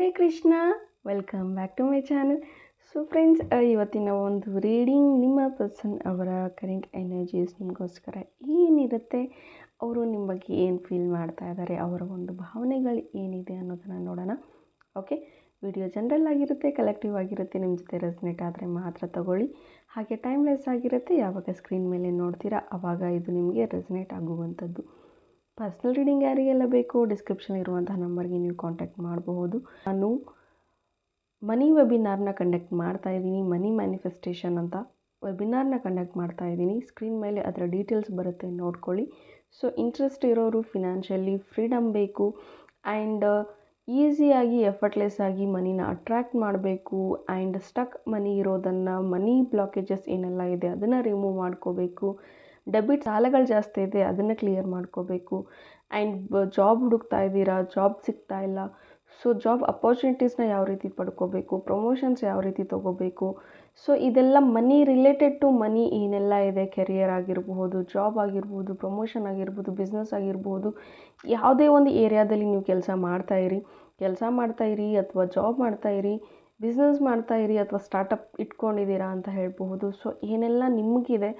Hare Krishna welcome back to my channel so friends ಇವತ್ತಿನ ಒಂದು reading ನಿಮ್ಮ person ಅವರ ಕರೆಂಟ್ ಎನರ್ಜೀಸ್ ನಿಮಗೋಸ್ಕರ ಏನಿರುತ್ತೆ, ಅವರು ನಿಮ್ಮ ಬಗ್ಗೆ ಏನು ಫೀಲ್ ಮಾಡ್ತಾ ಇದ್ದಾರೆ ಅವರ ಒಂದು ಭಾವನೆಗಳು ಏನಿದೆ ಅನ್ನೋದನ್ನು ನೋಡೋಣ. ಓಕೆ ವಿಡಿಯೋ ಜನರಲ್ ಆಗಿರುತ್ತೆ ಕಲೆಕ್ಟಿವ್ ಆಗಿರುತ್ತೆ ನಿಮ್ಮ ಜೊತೆ ರೆಸ್ನೆಟ್ ಆದರೆ ಮಾತ್ರ ತಗೊಳ್ಳಿ. ಹಾಗೆ ಟೈಮ್ಲೆಸ್ ಆಗಿರುತ್ತೆ, ಯಾವಾಗ ಸ್ಕ್ರೀನ್ ಮೇಲೆ ನೋಡ್ತೀರಾ ಆವಾಗ ಇದು ನಿಮಗೆ ರೆಸ್ನೆಟ್ ಆಗುವಂಥದ್ದು. ಪರ್ಸ್ನಲ್ ರೀಡಿಂಗ್ ಯಾರಿಗೆಲ್ಲ ಬೇಕು ಡಿಸ್ಕ್ರಿಪ್ಷನ್ ಇರುವಂತಹ ನಂಬರ್ಗೆ ನೀವು ಕಾಂಟ್ಯಾಕ್ಟ್ ಮಾಡಬಹುದು. ನಾನು ಮನಿ ವೆಬಿನಾರ್ನ ಕಂಡಕ್ಟ್ ಮಾಡ್ತಾ ಇದ್ದೀನಿ, ಮನಿ ಮ್ಯಾನಿಫೆಸ್ಟೇಷನ್ ಅಂತ ವೆಬಿನಾರ್ನ ಕಂಡಕ್ಟ್ ಮಾಡ್ತಾ ಇದ್ದೀನಿ. ಸ್ಕ್ರೀನ್ ಮೇಲೆ ಅದರ ಡೀಟೇಲ್ಸ್ ಬರುತ್ತೆ, ನೋಡ್ಕೊಳ್ಳಿ. ಸೊ ಇಂಟ್ರೆಸ್ಟ್ ಇರೋರು ಫಿನಾನ್ಷಿಯಲಿ ಫ್ರೀಡಮ್ ಬೇಕು ಆ್ಯಂಡ್ ಈಸಿಯಾಗಿ ಎಫರ್ಟ್ಲೆಸ್ ಆಗಿ ಮನಿನ ಅಟ್ರ್ಯಾಕ್ಟ್ ಮಾಡಬೇಕು ಆ್ಯಂಡ್ ಸ್ಟಕ್ ಮನಿ ಇರೋದನ್ನು, ಮನಿ ಬ್ಲಾಕೇಜಸ್ ಏನೆಲ್ಲ ಇದೆ ಅದನ್ನು ರಿಮೂವ್ ಮಾಡ್ಕೋಬೇಕು. ಡೆಬಿಟ್ ಸಾಲಗಳು ಜಾಸ್ತಿ ಇದೆ, ಅದನ್ನು ಕ್ಲಿಯರ್ ಮಾಡ್ಕೋಬೇಕು. ಆ್ಯಂಡ್ ಜಾಬ್ ಹುಡುಕ್ತಾ ಇದ್ದೀರಾ ಜಾಬ್ ಸಿಗ್ತಾ ಇಲ್ಲ. ಸೊ ಜಾಬ್ ಅಪಾರ್ಚುನಿಟೀಸ್ನ ಯಾವ ರೀತಿ ಪಡ್ಕೋಬೇಕು? ಪ್ರಮೋಷನ್ಸ್ ಯಾವ ರೀತಿ ತೊಗೋಬೇಕು? ಸೊ ಇದೆಲ್ಲ ಮನಿ ರಿಲೇಟೆಡ್ ಟು ಮನಿ ಏನೆಲ್ಲ ಇದೆ? ಕೆರಿಯರ್ ಆಗಿರಬಹುದು ಜಾಬ್ ಆಗಿರ್ಬೋದು ಪ್ರಮೋಷನ್ ಆಗಿರ್ಬೋದು ಬಿಸ್ನೆಸ್ ಆಗಿರ್ಬೋದು. ಯಾವುದೇ ಒಂದು ಏರಿಯಾದಲ್ಲಿ ನೀವು ಕೆಲಸ ಮಾಡ್ತಾಯಿರಿ ಕೆಲಸ ಮಾಡ್ತಾಯಿರಿ ಅಥವಾ ಜಾಬ್ ಮಾಡ್ತಾಯಿರಿ ಬಿಸ್ನೆಸ್ ಮಾಡ್ತಾಯಿರಿ ಅಥವಾ ಸ್ಟಾರ್ಟಪ್ ಇಟ್ಕೊಂಡಿದ್ದೀರಾ ಅಂತ ಹೇಳಬಹುದು. ಸೊ ಏನೆಲ್ಲ ನಿಮಗಿದೆ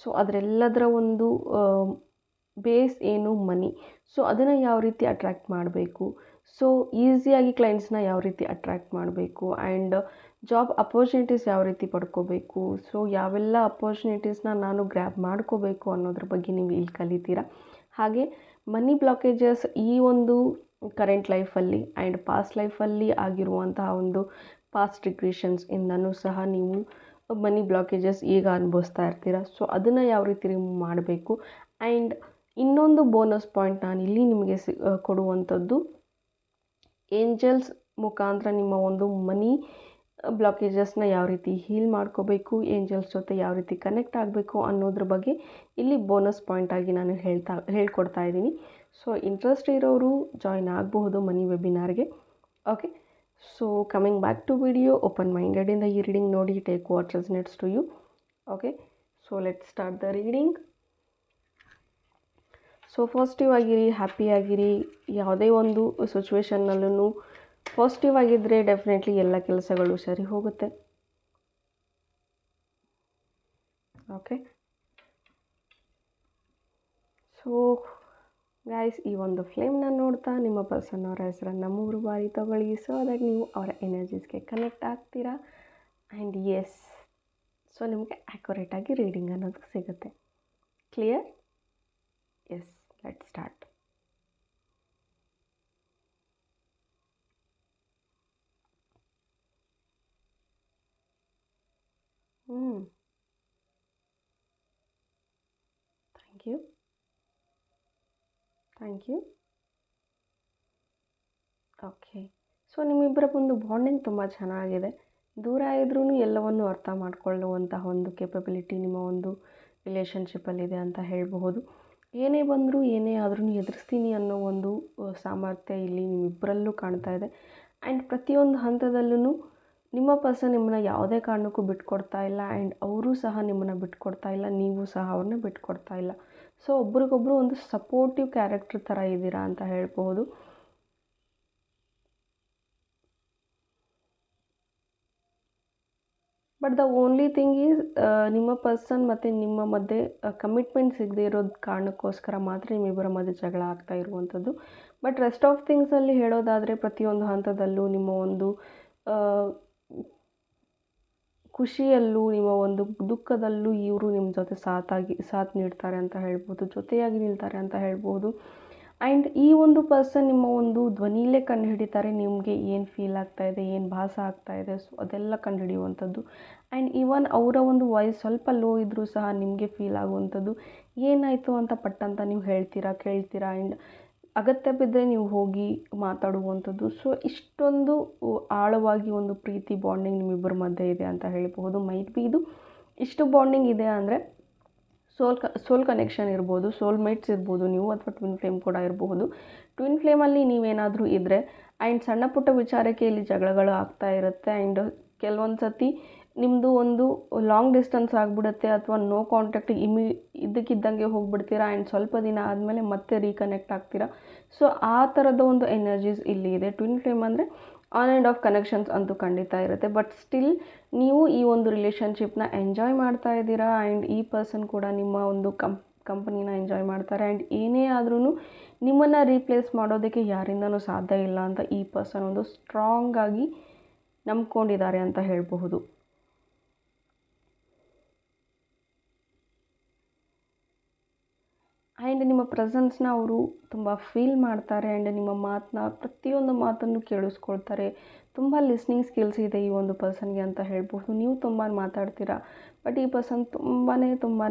ಸೊ ಅದರೆಲ್ಲದರ ಒಂದು ಬೇಸ್ ಏನು ಮನಿ ಸೊ ಅದನ್ನು ಯಾವ ರೀತಿ ಅಟ್ರ್ಯಾಕ್ಟ್ ಮಾಡಬೇಕು? ಸೊ ಈಸಿಯಾಗಿ ಕ್ಲೈಂಟ್ಸ್ನ ಯಾವ ರೀತಿ ಅಟ್ರ್ಯಾಕ್ಟ್ ಮಾಡಬೇಕು? ಆ್ಯಂಡ್ ಜಾಬ್ ಅಪರ್ಚುನಿಟೀಸ್ ಯಾವ ರೀತಿ ಪಡ್ಕೋಬೇಕು? ಸೊ ಯಾವೆಲ್ಲ ಅಪರ್ಚುನಿಟೀಸ್ನ ನಾನು ಗ್ರ್ಯಾಬ್ ಮಾಡ್ಕೋಬೇಕು ಅನ್ನೋದ್ರ ಬಗ್ಗೆ ನೀವು ಇಲ್ಲಿ ಕಲಿತೀರಾ. ಹಾಗೆ ಮನಿ ಬ್ಲಾಕೇಜಸ್ ಈ ಒಂದು ಕರೆಂಟ್ ಲೈಫಲ್ಲಿ ಆ್ಯಂಡ್ ಪಾಸ್ಟ್ ಲೈಫಲ್ಲಿ ಆಗಿರುವಂತಹ ಒಂದು ಪಾಸ್ಟ್ ರಿಗ್ರೆಷನ್ಸ್ ಇಂದನೂ ಸಹ ನೀವು ಮನಿ ಬ್ಲಾಕೇಜಸ್ ಈಗ ಅನುಭವಿಸ್ತಾ ಇರ್ತೀರ? ಸೊ ಅದನ್ನು ಯಾವ ರೀತಿ ರಿಮೂವ್ ಮಾಡಬೇಕು? ಆ್ಯಂಡ್ ಇನ್ನೊಂದು ಬೋನಸ್ ಪಾಯಿಂಟ್ ನಾನು ಇಲ್ಲಿ ನಿಮಗೆ ಸಿ ಕೊಡುವಂಥದ್ದು ಏಂಜಲ್ಸ್ ಮುಖಾಂತರ ನಿಮ್ಮ ಒಂದು ಮನಿ ಬ್ಲಾಕೇಜಸ್ನ ಯಾವ ರೀತಿ ಹೀಲ್ ಮಾಡ್ಕೋಬೇಕು ಏಂಜಲ್ಸ್ ಜೊತೆ ಯಾವ ರೀತಿ ಕನೆಕ್ಟ್ ಆಗಬೇಕು ಅನ್ನೋದ್ರ ಬಗ್ಗೆ ಇಲ್ಲಿ ಬೋನಸ್ ಪಾಯಿಂಟ್ ಆಗಿ ನಾನು ಹೇಳ್ತಾ, ಹೇಳ್ಕೊಡ್ತಾ ಇದ್ದೀನಿ. ಸೊ ಇಂಟ್ರೆಸ್ಟ್ ಇರೋರು ಜಾಯ್ನ್ ಆಗಬಹುದು money ವೆಬಿನಾರ್ಗೆ okay so coming back to video open ಮೈಂಡೆಡಿಂದ ಈ ರೀಡಿಂಗ್ ನೋಡಿ take what resonates to you okay so let start the reading so positive ಆಗಿರಿ ಹ್ಯಾಪಿ ಆಗಿರಿ ಯಾವುದೇ ಒಂದು ಸಿಚುವೇಶನ್ನಲ್ಲೂ ಪಾಸಿಟಿವ್ ಆಗಿದ್ದರೆ ಡೆಫಿನೆಟ್ಲಿ ಎಲ್ಲ ಕೆಲಸಗಳು ಸರಿ ಹೋಗುತ್ತೆ ಓಕೆ ಸೊ ಗಾಯ್ಸ್ ಈ ಒಂದು ಫ್ಲೇಮ್ನ ನೋಡ್ತಾ ನಿಮ್ಮ ಪರ್ಸನ್ ಅವರ ಹೆಸರನ್ನು ಮೂರು ಬಾರಿ ತಗೊಳ್ಳಿ. ಸೊ ಅದಕ್ಕೆ ನೀವು ಅವರ ಎನರ್ಜೀಸ್ಗೆ ಕನೆಕ್ಟ್ ಆಗ್ತೀರಾ. ಆ್ಯಂಡ್ ಎಸ್ ಸೊ ನಿಮಗೆ ಆ್ಯಕ್ಯುರೇಟಾಗಿ ರೀಡಿಂಗ್ ಅನ್ನೋದು ಸಿಗುತ್ತೆ. Clear yes let start hmm thank you thank you okay so ನಿಮ್ಮಿಬ್ಬರ ಒಂದು ಬಾಂಡಿಂಗ್ ತುಂಬ ಚೆನ್ನಾಗಿದೆ. ದೂರ ಇದ್ರೂ ಎಲ್ಲವನ್ನು ಅರ್ಥ ಮಾಡಿಕೊಳ್ಳುವಂತಹ ಒಂದು ಕೆಪಬಿಲಿಟಿ ನಿಮ್ಮ ಒಂದು ರಿಲೇಷನ್ಶಿಪ್ಪಲ್ಲಿದೆ ಅಂತ ಹೇಳಬಹುದು. ಏನೇ ಬಂದರೂ, ಏನೇ ಆದ್ರೂ ಎದುರಿಸ್ತೀನಿ ಅನ್ನೋ ಒಂದು ಸಾಮರ್ಥ್ಯ ಇಲ್ಲಿ ನಿಮ್ಮಿಬ್ಬರಲ್ಲೂ ಕಾಣ್ತಾ ಇದೆ. ಆ್ಯಂಡ್ ಪ್ರತಿಯೊಂದು ಹಂತದಲ್ಲೂ ನಿಮ್ಮ ಪರ್ಸನ್ ನಿಮ್ಮನ್ನ ಯಾವುದೇ ಕಾರಣಕ್ಕೂ ಬಿಟ್ಕೊಡ್ತಾ ಇಲ್ಲ ಆ್ಯಂಡ್ ಅವರು ಸಹ ನಿಮ್ಮನ್ನು ಬಿಟ್ಕೊಡ್ತಾ ಇಲ್ಲ, ನೀವು ಸಹ ಅವ್ರನ್ನ ಬಿಟ್ಕೊಡ್ತಾ ಇಲ್ಲ. ಸೊ, ಒಬ್ರಿಗೊಬ್ರು ಒಂದು ಸಪೋರ್ಟಿವ್ ಕ್ಯಾರೆಕ್ಟರ್ ಥರ ಇದ್ದೀರಾ ಅಂತ ಹೇಳ್ಬೋದು but the only thing is ನಿಮ್ಮ ಪರ್ಸನ್ ಮತ್ತು ನಿಮ್ಮ ಮಧ್ಯೆ ಕಮಿಟ್ಮೆಂಟ್ ಸಿಗದೆ ಇರೋದು ಕಾರಣಕ್ಕೋಸ್ಕರ ಮಾತ್ರ ನಿಮ್ಮಿಬ್ಬರ ಮಧ್ಯೆ ಜಗಳ ಆಗ್ತಾ ಇರುವಂಥದ್ದು. ಬಟ್ ರೆಸ್ಟ್ ಆಫ್ ಥಿಂಗ್ಸಲ್ಲಿ ಹೇಳೋದಾದರೆ ಪ್ರತಿಯೊಂದು ಹಂತದಲ್ಲೂ ನಿಮ್ಮ ಒಂದು ಖುಷಿಯಲ್ಲೂ ನಿಮ್ಮ ಒಂದು ದುಃಖದಲ್ಲೂ ಇವರು ನಿಮ್ಮ ಜೊತೆ ಸಾಥಾಗಿ ಸಾಥ್ ನೀಡ್ತಾರೆ ಅಂತ ಹೇಳ್ಬೋದು, ಜೊತೆಯಾಗಿ ನಿಲ್ತಾರೆ ಅಂತ ಹೇಳ್ಬೋದು. ಆ್ಯಂಡ್ ಈ ಒಂದು ಪರ್ಸನ್ ನಿಮ್ಮ ಒಂದು ಧ್ವನಿಲೇ ಕಂಡು ಹಿಡಿತಾರೆ, ನಿಮಗೆ ಏನು ಫೀಲ್ ಆಗ್ತಾ ಇದೆ, ಏನು ಭಾಸ ಆಗ್ತಾ ಇದೆ ಸೊ ಅದೆಲ್ಲ ಕಂಡು ಹಿಡಿಯುವಂಥದ್ದು. ಆ್ಯಂಡ್ ಈವನ್ ಅವರ ಒಂದು ವಾಯ್ಸ್ ಸ್ವಲ್ಪ ಲೋ ಇದ್ದರೂ ಸಹ ನಿಮಗೆ ಫೀಲ್ ಆಗುವಂಥದ್ದು. ಏನಾಯಿತು ಅಂತ ಪಟ್ಟಂತ ನೀವು ಹೇಳ್ತೀರಾ, ಕೇಳ್ತೀರಾ? ಆ್ಯಂಡ್ ಅಗತ್ಯ ಬಿದ್ದರೆ ನೀವು ಹೋಗಿ ಮಾತಾಡುವಂಥದ್ದು. ಸೊ ಇಷ್ಟೊಂದು ಆಳವಾಗಿ ಒಂದು ಪ್ರೀತಿ ಬಾಂಡಿಂಗ್ ನಿಮ್ಮಿಬ್ಬರ ಮಧ್ಯೆ ಇದೆ ಅಂತ ಹೇಳಬಹುದು. ಮೈಟ್ ಬಿ ಇದು ಇಷ್ಟು ಬಾಂಡಿಂಗ್ ಇದೆ ಅಂದರೆ ಸೋಲ್ ಕ ಸೋಲ್ ಕನೆಕ್ಷನ್ ಇರ್ಬೋದು ಸೋಲ್ ಮೇಟ್ಸ್ ಇರ್ಬೋದು ನೀವು ಅಥವಾ ಟ್ವಿನ್ ಫ್ಲೇಮ್ ಕೂಡ ಇರಬಹುದು. ಟ್ವಿನ್ ಫ್ಲೇಮಲ್ಲಿ ನೀವೇನಾದರೂ ಇದ್ದರೆ ಆ್ಯಂಡ್ ಸಣ್ಣ ಪುಟ್ಟ ವಿಚಾರಕ್ಕೆ ಇಲ್ಲಿ ಜಗಳಗಳು ಆಗ್ತಾ ಇರುತ್ತೆ. ಆ್ಯಂಡ್ ಕೆಲವೊಂದು ಸತಿ ನಿಮ್ಮದು ಒಂದು ಲಾಂಗ್ ಡಿಸ್ಟೆನ್ಸ್ ಆಗಿಬಿಡುತ್ತೆ ಅಥವಾ ನೋ ಕಾಂಟ್ಯಾಕ್ಟ್ ಇಮಿ ಇದ್ದಕ್ಕಿದ್ದಂಗೆ ಹೋಗ್ಬಿಡ್ತೀರಾ ಆ್ಯಂಡ್ ಸ್ವಲ್ಪ ದಿನ ಆದಮೇಲೆ ಮತ್ತೆ ರೀಕನೆಕ್ಟ್ ಆಗ್ತೀರಾ? ಸೊ ಆ ಥರದ ಒಂದು ಎನರ್ಜೀಸ್ ಇಲ್ಲಿ ಇದೆ. ಟ್ವಿನ್ ಫ್ಲೇಮ್ ಅಂದರೆ ಆನ್ ಆ್ಯಂಡ್ ಆಫ್ ಕನೆಕ್ಷನ್ಸ್ ಅಂತೂ ಖಂಡಿತ ಇರುತ್ತೆ. ಬಟ್ ಸ್ಟಿಲ್ ನೀವು ಈ ಒಂದು ರಿಲೇಷನ್ಶಿಪ್ನ ಎಂಜಾಯ್ ಮಾಡ್ತಾ ಇದ್ದೀರಾ ಆ್ಯಂಡ್ ಈ ಪರ್ಸನ್ ಕೂಡ ನಿಮ್ಮ ಒಂದು ಕಂಪ್ ಕಂಪನಿನ ಎಂಜಾಯ್ ಮಾಡ್ತಾರೆ. ಆ್ಯಂಡ್ ಏನೇ ಆದ್ರೂ ನಿಮ್ಮನ್ನು ರೀಪ್ಲೇಸ್ ಮಾಡೋದಕ್ಕೆ ಯಾರಿಂದನೂ ಸಾಧ್ಯ ಇಲ್ಲ ಅಂತ ಈ ಪರ್ಸನ್ ಒಂದು ಸ್ಟ್ರಾಂಗಾಗಿ ನಂಬ್ಕೊಂಡಿದ್ದಾರೆ ಅಂತ ಹೇಳಬಹುದು. ಆ್ಯಂಡ್ ನಿಮ್ಮ ಪ್ರೆಸೆನ್ಸ್ನ ಅವರು ತುಂಬ ಫೀಲ್ ಮಾಡ್ತಾರೆ ಆ್ಯಂಡ್ ನಿಮ್ಮ ಮಾತನ್ನ ಪ್ರತಿಯೊಂದು ಮಾತನ್ನು ಕೇಳಿಸ್ಕೊಳ್ತಾರೆ. ತುಂಬ ಲಿಸ್ನಿಂಗ್ ಸ್ಕಿಲ್ಸ್ ಇದೆ ಈ ಒಂದು ಪರ್ಸನ್ಗೆ ಅಂತ ಹೇಳ್ಬೋದು ನೀವು ತುಂಬ ಮಾತಾಡ್ತೀರಾ? ಬಟ್ ಈ ಪರ್ಸನ್ ತುಂಬಾ ತುಂಬಾ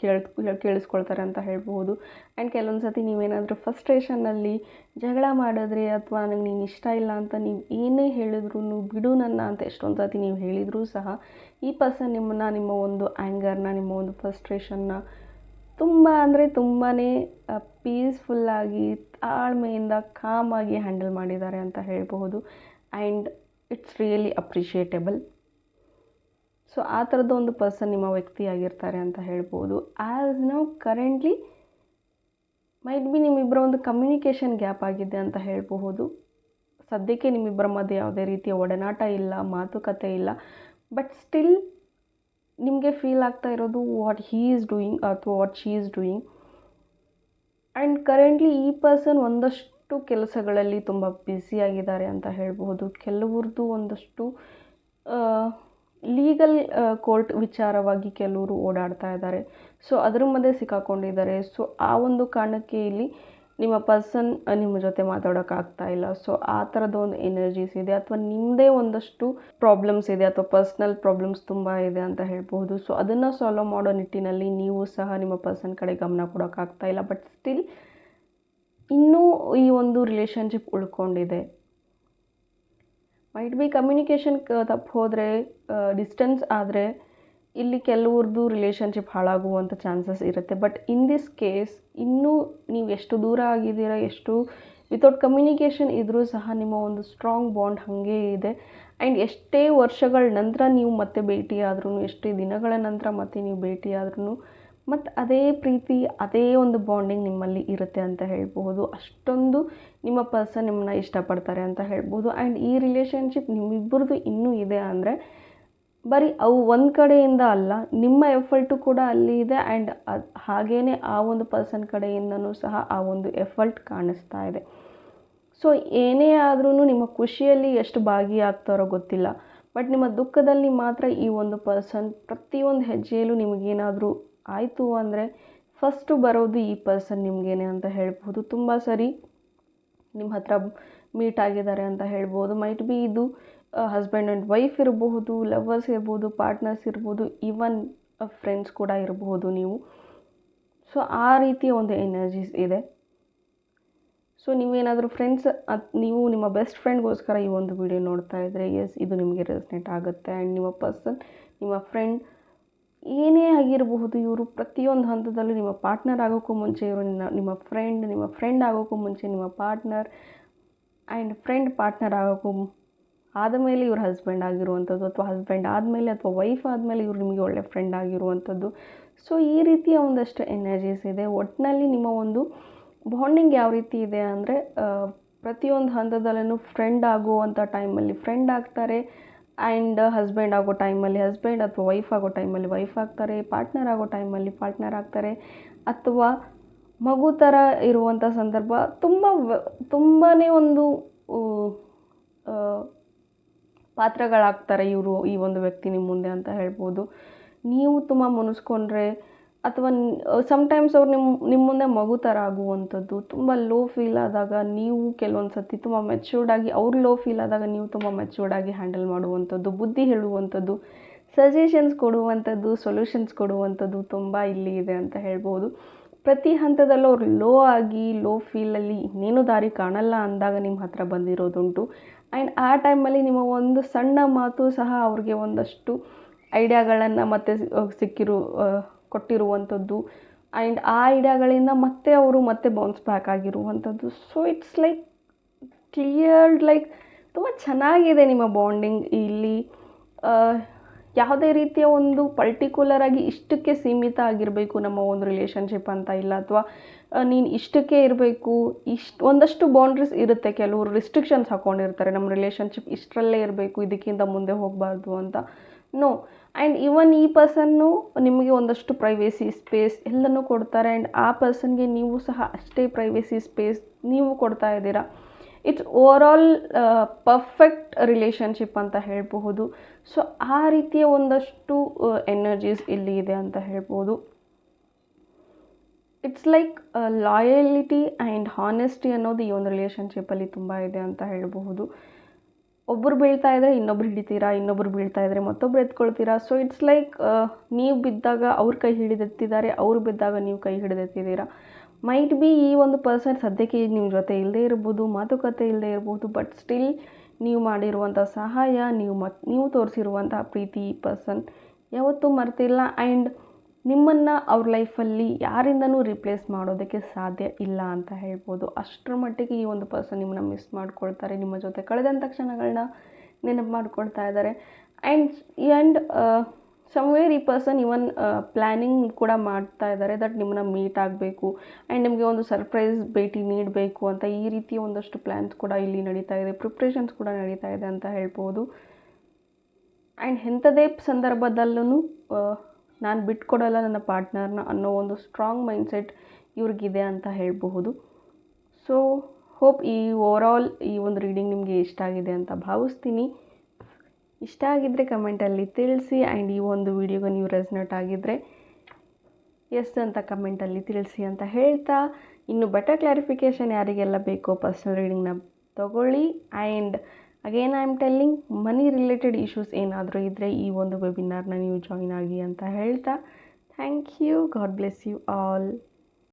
ಕೇಳ ಕೇಳಿಸ್ಕೊಳ್ತಾರೆ ಅಂತ ಹೇಳ್ಬೋದು ಆ್ಯಂಡ್ ಕೆಲವೊಂದು ಸತಿ ನೀವೇನಾದರೂ ಫಸ್ಟ್ರೇಷನ್ನಲ್ಲಿ ಜಗಳ ಮಾಡಿದ್ರೆ ಅಥವಾ ನನಗೆ ನೀನು ಇಷ್ಟ ಇಲ್ಲ ಅಂತ ನೀವು ಏನೇ ಹೇಳಿದ್ರು ಬಿಡು ನನ್ನ ಅಂತ ಎಷ್ಟೊಂದು ಸತಿ ನೀವು ಹೇಳಿದರೂ ಸಹ ಈ ಪರ್ಸನ್ ನಿಮ್ಮನ್ನ, ನಿಮ್ಮ ಒಂದು ಆ್ಯಂಗರ್ನ ನಿಮ್ಮ ಒಂದು ಫಸ್ಟ್ರೇಷನ್ನ ತುಂಬ ಅಂದರೆ ತುಂಬಾ ಪೀಸ್ಫುಲ್ಲಾಗಿ ತಾಳ್ಮೆಯಿಂದ ಕಾಮಾಗಿ ಹ್ಯಾಂಡಲ್ ಮಾಡಿದ್ದಾರೆ ಅಂತ ಹೇಳಬಹುದು. And it's really appreciatable so ಆ ಥರದ ಒಂದು ಪರ್ಸನ್ ನಿಮ್ಮ ವ್ಯಕ್ತಿಯಾಗಿರ್ತಾರೆ ಅಂತ ಹೇಳ್ಬೋದು ಆ್ಯಸ್ ನಾವು ಕರೆಂಟ್ಲಿ ಮೈಟ್ ಬಿ ನಿಮ್ಮಿಬ್ಬರ ಒಂದು ಕಮ್ಯುನಿಕೇಷನ್ ಗ್ಯಾಪ್ ಆಗಿದೆ ಅಂತ ಹೇಳಬಹುದು. ಸದ್ಯಕ್ಕೆ ನಿಮ್ಮಿಬ್ಬರ ಮಧ್ಯೆ ಯಾವುದೇ ರೀತಿಯ ಒಡನಾಟ ಇಲ್ಲ, ಮಾತುಕತೆ ಇಲ್ಲ. ಬಟ್ ಸ್ಟಿಲ್ ನಿಮಗೆ ಫೀಲ್ ಆಗ್ತಾ ಇರೋದು ವಾಟ್ ಹೀ ಈಸ್ ಡೂಯಿಂಗ್ ಅಥವಾ what she is doing and currently ಈ ಪರ್ಸನ್ ಒಂದಷ್ಟು ಕೆಲಸಗಳಲ್ಲಿ ತುಂಬ ಬ್ಯುಸಿಯಾಗಿದ್ದಾರೆ ಅಂತ ಹೇಳಬಹುದು. ಕೆಲವ್ರದ್ದು ಒಂದಷ್ಟು ಲೀಗಲ್ ಕೋರ್ಟ್ ವಿಚಾರವಾಗಿ ಕೆಲವರು ಓಡಾಡ್ತಾ ಇದ್ದಾರೆ. ಸೊ ಅದ್ರ ಮುಂದೆ ಸಿಕ್ಕಾಕೊಂಡಿದ್ದಾರೆ. ಸೊ ಆ ಒಂದು ಕಾರಣಕ್ಕೆ ಇಲ್ಲಿ ನಿಮ್ಮ ಪರ್ಸನ್ ನಿಮ್ಮ ಜೊತೆ ಮಾತಾಡೋಕ್ಕಾಗ್ತಾ ಇಲ್ಲ. ಸೊ ಆ ಥರದ ಒಂದು ಎನರ್ಜೀಸ್ ಇದೆ ಅಥವಾ ನಿಮ್ಮದೇ ಒಂದಷ್ಟು ಪ್ರಾಬ್ಲಮ್ಸ್ ಇದೆ ಅಥವಾ ಪರ್ಸ್ನಲ್ ಪ್ರಾಬ್ಲಮ್ಸ್ ತುಂಬ ಇದೆ ಅಂತ ಹೇಳ್ಬೋದು ಸೊ ಅದನ್ನು ಸಾಲ್ವ್ ಮಾಡೋ ನಿಟ್ಟಿನಲ್ಲಿ ನೀವು ಸಹ ನಿಮ್ಮ ಪರ್ಸನ್ ಕಡೆ ಗಮನ ಕೊಡೋಕ್ಕಾಗ್ತಾ ಇಲ್ಲ. ಬಟ್ ಸ್ಟಿಲ್ ಇನ್ನೂ ಈ ಒಂದು ರಿಲೇಷನ್ಶಿಪ್ ಉಳ್ಕೊಂಡಿದೆ. ಮೈಟ್ ಬಿ ಕಮ್ಯುನಿಕೇಷನ್ ತಪ್ಪು ಹೋದರೆ ಡಿಸ್ಟೆನ್ಸ್ ಆದರೆ ಇಲ್ಲಿ ಕೆಲವ್ರದ್ದು ರಿಲೇಷನ್ಶಿಪ್ ಹಾಳಾಗುವಂಥ ಚಾನ್ಸಸ್ ಇರುತ್ತೆ. ಬಟ್ ಇನ್ ದಿಸ್ ಕೇಸ್ ಇನ್ನೂ ನೀವು ಎಷ್ಟು ದೂರ ಆಗಿದ್ದೀರಾ, ಎಷ್ಟು ವಿತೌಟ್ ಕಮ್ಯುನಿಕೇಷನ್ ಇದ್ದರೂ ಸಹ ನಿಮ್ಮ ಒಂದು ಸ್ಟ್ರಾಂಗ್ ಬಾಂಡ್ ಹಾಗೇ ಇದೆ. ಆ್ಯಂಡ್ ಎಷ್ಟೇ ವರ್ಷಗಳ ನಂತರ ನೀವು ಮತ್ತೆ ಭೇಟಿಯಾದ್ರೂ, ಎಷ್ಟೇ ದಿನಗಳ ನಂತರ ಮತ್ತೆ ನೀವು ಭೇಟಿಯಾದ್ರೂ ಮತ್ತು ಅದೇ ಪ್ರೀತಿ, ಅದೇ ಒಂದು ಬಾಂಡಿಂಗ್ ನಿಮ್ಮಲ್ಲಿ ಇರುತ್ತೆ ಅಂತ ಹೇಳ್ಬೋದು ಅಷ್ಟೊಂದು ನಿಮ್ಮ ಪರ್ಸನ್ ನಿಮ್ಮನ್ನ ಇಷ್ಟಪಡ್ತಾರೆ ಅಂತ ಹೇಳ್ಬೋದು ಆ್ಯಂಡ್ ಈ ರಿಲೇಷನ್ಶಿಪ್ ನಿಮ್ಮಿಬ್ಬರದು ಇನ್ನೂ ಇದೆ ಅಂದರೆ ಬರೀ ಅವು ಒಂದು ಕಡೆಯಿಂದ ಅಲ್ಲ, ನಿಮ್ಮ ಎಫರ್ಟು ಕೂಡ ಅಲ್ಲಿ ಇದೆ ಆ್ಯಂಡ್ ಅದು ಆ ಒಂದು ಪರ್ಸನ್ ಕಡೆಯಿಂದನೂ ಸಹ ಆ ಒಂದು ಎಫರ್ಟ್ ಕಾಣಿಸ್ತಾ ಇದೆ. ಸೊ ಏನೇ ಆದ್ರೂ ನಿಮ್ಮ ಖುಷಿಯಲ್ಲಿ ಎಷ್ಟು ಭಾಗಿಯಾಗ್ತಾರೋ ಗೊತ್ತಿಲ್ಲ. ಬಟ್ ನಿಮ್ಮ ದುಃಖದಲ್ಲಿ ಮಾತ್ರ ಈ ಒಂದು ಪರ್ಸನ್ ಪ್ರತಿಯೊಂದು ಹೆಜ್ಜೆಯಲ್ಲೂ ನಿಮಗೇನಾದರೂ ಆಯಿತು ಅಂದರೆ ಫಸ್ಟು ಬರೋದು ಈ ಪರ್ಸನ್ ನಿಮಗೇನೆ ಅಂತ ಹೇಳ್ಬೋದು ತುಂಬ ಸರಿ ನಿಮ್ಮ ಹತ್ರ ಮೀಟ್ ಆಗಿದ್ದಾರೆ ಅಂತ ಹೇಳ್ಬೋದು ಮೈಟ್ ಬಿ ಇದು ಹಸ್ಬೆಂಡ್ ಆ್ಯಂಡ್ ವೈಫ್ ಇರಬಹುದು ಲವರ್ಸ್ ಇರ್ಬೋದು ಪಾರ್ಟ್ನರ್ಸ್ ಇರ್ಬೋದು ಈವನ್ ಫ್ರೆಂಡ್ಸ್ ಕೂಡ ಇರಬಹುದು ನೀವು. ಸೊ ಆ ರೀತಿಯ ಒಂದು ಎನರ್ಜೀಸ್ ಇದೆ. ಸೊ ನೀವೇನಾದರೂ ಫ್ರೆಂಡ್ಸ್ ನೀವು ನಿಮ್ಮ ಬೆಸ್ಟ್ ಫ್ರೆಂಡ್ಗೋಸ್ಕರ ಈ ಒಂದು ವಿಡಿಯೋ ನೋಡ್ತಾ ಇದ್ದರೆ ಎಸ್ ಇದು ನಿಮಗೆ ರೆಸ್ನೆಟ್ ಆಗುತ್ತೆ. ಆ್ಯಂಡ್ ನಿಮ್ಮ ಪರ್ಸನ್ ನಿಮ್ಮ ಫ್ರೆಂಡ್ ಏನೇ ಆಗಿರಬಹುದು, ಇವರು ಪ್ರತಿಯೊಂದು ಹಂತದಲ್ಲೂ ನಿಮ್ಮ ಪಾರ್ಟ್ನರ್ ಆಗೋಕ್ಕೂ ಮುಂಚೆ ಇವರು ನಿಮ್ಮ ನಿಮ್ಮ ಫ್ರೆಂಡ್ ನಿಮ್ಮ ಫ್ರೆಂಡ್ ಆಗೋಕ್ಕೂ ಮುಂಚೆ ನಿಮ್ಮ ಪಾರ್ಟ್ನರ್ ಆ್ಯಂಡ್ ಫ್ರೆಂಡ್ ಪಾರ್ಟ್ನರ್ ಆಗೋಕ್ಕೂ ಆದಮೇಲೆ ಇವ್ರ ಹಸ್ಬೆಂಡ್ ಆಗಿರುವಂಥದ್ದು ಅಥವಾ ಹಸ್ಬೆಂಡ್ ಆದಮೇಲೆ ಅಥವಾ ವೈಫ್ ಆದಮೇಲೆ ಇವ್ರು ನಿಮಗೆ ಒಳ್ಳೆ ಫ್ರೆಂಡ್ ಆಗಿರುವಂಥದ್ದು. ಸೊ ಈ ರೀತಿಯ ಒಂದಷ್ಟು ಎನರ್ಜೀಸ್ ಇದೆ. ಒಟ್ಟಿನಲ್ಲಿ ನಿಮ್ಮ ಒಂದು ಬಾಂಡಿಂಗ್ ಯಾವ ರೀತಿ ಇದೆ ಅಂದರೆ ಪ್ರತಿಯೊಂದು ಹಂತದಲ್ಲೂ ಫ್ರೆಂಡ್ ಆಗುವಂಥ ಟೈಮಲ್ಲಿ ಫ್ರೆಂಡ್ ಆಗ್ತಾರೆ ಆ್ಯಂಡ್ ಹಸ್ಬೆಂಡ್ ಆಗೋ ಟೈಮಲ್ಲಿ ಹಸ್ಬೆಂಡ್ ಅಥವಾ ವೈಫ್ ಆಗೋ ಟೈಮಲ್ಲಿ ವೈಫ್ ಆಗ್ತಾರೆ ಪಾರ್ಟ್ನರ್ ಆಗೋ ಟೈಮಲ್ಲಿ ಪಾರ್ಟ್ನರ್ ಆಗ್ತಾರೆ ಅಥವಾ ಮಗು ಥರ ಇರುವಂಥ ಸಂದರ್ಭ ತುಂಬ ತುಂಬಾ ಒಂದು ಪಾತ್ರಗಳಾಗ್ತಾರೆ ಇವರು ಈ ಒಂದು ವ್ಯಕ್ತಿ ನಿಮ್ಮ ಮುಂದೆ ಅಂತ ಹೇಳ್ಬೋದು. ನೀವು ತುಂಬ ಮುನಿಸ್ಕೊಂಡ್ರೆ ಅಥವಾ ಸಮ್ಟೈಮ್ಸ್ ಅವ್ರು ನಿಮ್ಮ ನಿಮ್ಮ ಮುಂದೆ ಮಗು ಥರ ಆಗುವಂಥದ್ದು ತುಂಬ ಲೋ ಫೀಲ್ ಆದಾಗ ನೀವು ಕೆಲವೊಂದು ಸತಿ ತುಂಬ ಮೆಚ್ಯೂರ್ಡ್ ಆಗಿ ಅವ್ರು ಲೋ ಫೀಲ್ ಆದಾಗ ನೀವು ತುಂಬ ಮೆಚ್ಯೂರ್ಡ್ ಆಗಿ ಹ್ಯಾಂಡಲ್ ಮಾಡುವಂಥದ್ದು, ಬುದ್ಧಿ ಹೇಳುವಂಥದ್ದು ಸಜೆಷನ್ಸ್ ಕೊಡುವಂಥದ್ದು ಸೊಲ್ಯೂಷನ್ಸ್ ಕೊಡುವಂಥದ್ದು ತುಂಬ ಇಲ್ಲಿ ಇದೆ ಅಂತ ಹೇಳ್ಬೋದು. ಪ್ರತಿ ಹಂತದಲ್ಲೂ ಅವ್ರು ಲೋ ಆಗಿ ಲೋ ಫೀಲಲ್ಲಿ ಇನ್ನೇನು ದಾರಿ ಕಾಣಲ್ಲ ಅಂದಾಗ ನಿಮ್ಮ ಹತ್ರ ಬಂದಿರೋದುಂಟು. ಆ್ಯಂಡ್ ಆ ಟೈಮಲ್ಲಿ ನಿಮ್ಮ ಒಂದು ಸಣ್ಣ ಮಾತು ಸಹ ಅವ್ರಿಗೆ ಒಂದಷ್ಟು ಐಡಿಯಾಗಳನ್ನು ಮತ್ತೆ ಸಿಕ್ಕಿರು ಕೊಟ್ಟಿರುವಂಥದ್ದು. ಆ್ಯಂಡ್ ಆ ಐಡಿಯಾಗಳಿಂದ ಮತ್ತೆ ಅವರು ಮತ್ತೆ ಬೌನ್ಸ್ ಬ್ಯಾಕ್ ಆಗಿರುವಂಥದ್ದು. So it's like cleared like ತುಂಬ ಚೆನ್ನಾಗಿದೆ ನಿಮ್ಮ ಬಾಂಡಿಂಗ್ ಇಲ್ಲಿ. ಯಾವುದೇ ರೀತಿಯ ಒಂದು ಪರ್ಟಿಕ್ಯುಲರ್ ಆಗಿ ಇಷ್ಟಕ್ಕೆ ಸೀಮಿತ ಆಗಿರಬೇಕು ನಮ್ಮ ಒಂದು ರಿಲೇಷನ್ಶಿಪ್ ಅಂತ ಇಲ್ಲ ಅಥವಾ ನೀನು ಇಷ್ಟಕ್ಕೆ ಇರಬೇಕು, ಇಷ್ಟು, ಒಂದಷ್ಟು ಬೌಂಡ್ರೀಸ್ ಇರುತ್ತೆ. ಕೆಲವರು ರಿಸ್ಟ್ರಿಕ್ಷನ್ಸ್ ಹಾಕ್ಕೊಂಡಿರ್ತಾರೆ ನಮ್ಮ ರಿಲೇಷನ್ಶಿಪ್ ಇಷ್ಟರಲ್ಲೇ ಇರಬೇಕು, ಇದಕ್ಕಿಂತ ಮುಂದೆ ಹೋಗಬಾರ್ದು ಅಂತ. ನೋ ಆ್ಯಂಡ್ ಈವನ್ ಈ ಪರ್ಸನ್ನು ನಿಮಗೆ ಒಂದಷ್ಟು ಪ್ರೈವೇಸಿ ಸ್ಪೇಸ್ ಎಲ್ಲನೂ ಕೊಡ್ತಾರೆ. ಆ್ಯಂಡ್ ಆ ಪರ್ಸನ್ಗೆ ನೀವು ಸಹ ಅಷ್ಟೇ ಪ್ರೈವೇಸಿ ಸ್ಪೇಸ್ ನೀವು ಕೊಡ್ತಾ ಇದ್ದೀರಾ. It's over all perfect relationship ಅಂತ ಹೇಳಬಹುದು. ಸೊ ಆ ರೀತಿಯ ಒಂದಷ್ಟು ಎನರ್ಜೀಸ್ ಇಲ್ಲಿ ಇದೆ ಅಂತ ಹೇಳ್ಬೋದು it's like loyalty and honesty ಅನ್ನೋದು ಈ ಒಂದು ರಿಲೇಷನ್ಶಿಪ್ಪಲ್ಲಿ ತುಂಬ ಇದೆ ಅಂತ ಹೇಳಬಹುದು. ಒಬ್ಬರು ಬೀಳ್ತಾ ಇದ್ದರೆ ಇನ್ನೊಬ್ರು ಹಿಡಿತೀರಾ, ಇನ್ನೊಬ್ರು ಬೀಳ್ತಾ ಇದ್ದರೆ ಮತ್ತೊಬ್ರು ಎತ್ಕೊಳ್ತೀರಾ? ಸೊ ಇಟ್ಸ್ ಲೈಕ್ ನೀವು ಬಿದ್ದಾಗ ಅವ್ರ ಕೈ ಹಿಡಿದೆತ್ತಿದ್ದಾರೆ, ಅವ್ರು ಬಿದ್ದಾಗ ನೀವು ಕೈ ಹಿಡಿದೆತ್ತಿದ್ದೀರಾ? ಮೈಟ್ ಬಿ ಈ ಒಂದು ಪರ್ಸನ್ ಸದ್ಯಕ್ಕೆ ನಿಮ್ಮ ಜೊತೆ ಇಲ್ಲದೇ ಇರ್ಬೋದು, ಮಾತುಕತೆ ಇಲ್ಲದೆ ಇರ್ಬೋದು ಬಟ್ ಸ್ಟಿಲ್ ನೀವು ಮಾಡಿರುವಂಥ ಸಹಾಯ, ನೀವು ಮತ್ ನೀವು ತೋರಿಸಿರುವಂಥ ಪ್ರೀತಿ ಪರ್ಸನ್ ಯಾವತ್ತೂ ಮರ್ತಿಲ್ಲ. ಆ್ಯಂಡ್ ನಿಮ್ಮನ್ನು ಅವ್ರ ಲೈಫಲ್ಲಿ ಯಾರಿಂದನೂ ರಿಪ್ಲೇಸ್ ಮಾಡೋದಕ್ಕೆ ಸಾಧ್ಯ ಇಲ್ಲ ಅಂತ ಹೇಳ್ಬೋದು. ಅಷ್ಟರ ಮಟ್ಟಿಗೆ ಈ ಒಂದು ಪರ್ಸನ್ ನಿಮ್ಮನ್ನ ಮಿಸ್ ಮಾಡ್ಕೊಳ್ತಾರೆ. ನಿಮ್ಮ ಜೊತೆ ಕಳೆದಂಥ ಕ್ಷಣಗಳನ್ನ ನೆನಪು ಮಾಡ್ಕೊಳ್ತಾ ಇದ್ದಾರೆ. ಆ್ಯಂಡ್ ಆ್ಯಂಡ್ ಸಮ್ವೇರ್ ಈ ಪರ್ಸನ್ ಇವನ್ ಪ್ಲ್ಯಾನಿಂಗ್ ಕೂಡ ಮಾಡ್ತಾ ಇದ್ದಾರೆ ದಟ್ ನಿಮ್ಮನ್ನ ಮೀಟ್ ಆಗಬೇಕು ಆ್ಯಂಡ್ ನಿಮಗೆ ಒಂದು ಸರ್ಪ್ರೈಸ್ ಭೇಟಿ ನೀಡಬೇಕು ಅಂತ ಈ ರೀತಿಯ ಒಂದಷ್ಟು ಪ್ಲ್ಯಾನ್ಸ್ ಕೂಡ ಇಲ್ಲಿ ನಡೀತಾ ಇದೆ ಪ್ರಿಪ್ರೇಷನ್ಸ್ ಕೂಡ ನಡೀತಾ ಇದೆ ಅಂತ ಹೇಳ್ಬೋದು. ಆ್ಯಂಡ್ ಎಂಥದೇ ಸಂದರ್ಭದಲ್ಲೂ ನಾನು ಬಿಟ್ಕೊಡಲ್ಲ ನನ್ನ ಪಾರ್ಟ್ನರ್ನ ಅನ್ನೋ ಒಂದು ಸ್ಟ್ರಾಂಗ್ ಮೈಂಡ್ಸೆಟ್ ಇವ್ರಿಗಿದೆ ಅಂತ ಹೇಳಬಹುದು. ಸೊ ಹೋಪ್ ಈ ಓವರ್ ಆಲ್ ಈ ಒಂದು ರೀಡಿಂಗ್ ನಿಮಗೆ ಇಷ್ಟ ಆಗಿದೆ ಅಂತ ಭಾವಿಸ್ತೀನಿ. ಇಷ್ಟ ಆಗಿದ್ದರೆ ಕಮೆಂಟಲ್ಲಿ ತಿಳಿಸಿ ಆ್ಯಂಡ್ ಈ ಒಂದು ವಿಡಿಯೋಗೆ ನೀವು ರೆಸ್ನೆಟ್ ಆಗಿದ್ದರೆ ಎಸ್ ಅಂತ ಕಮೆಂಟಲ್ಲಿ ತಿಳಿಸಿ ಅಂತ ಹೇಳ್ತಾ, ಇನ್ನು ಬೆಟರ್ ಕ್ಲಾರಿಫಿಕೇಷನ್ ಯಾರಿಗೆಲ್ಲ ಬೇಕೋ ಪರ್ಸ್ನಲ್ ರೀಡಿಂಗ್ನ ತಗೊಳ್ಳಿ and again I am telling money related issues ಏನಾದರೂ ಇದ್ದರೆ ಈ ಒಂದು ವೆಬಿನಾರ್ನ ನೀವು ಜಾಯಿನ್ ಆಗಿ ಅಂತ ಹೇಳ್ತಾ thank you God bless you all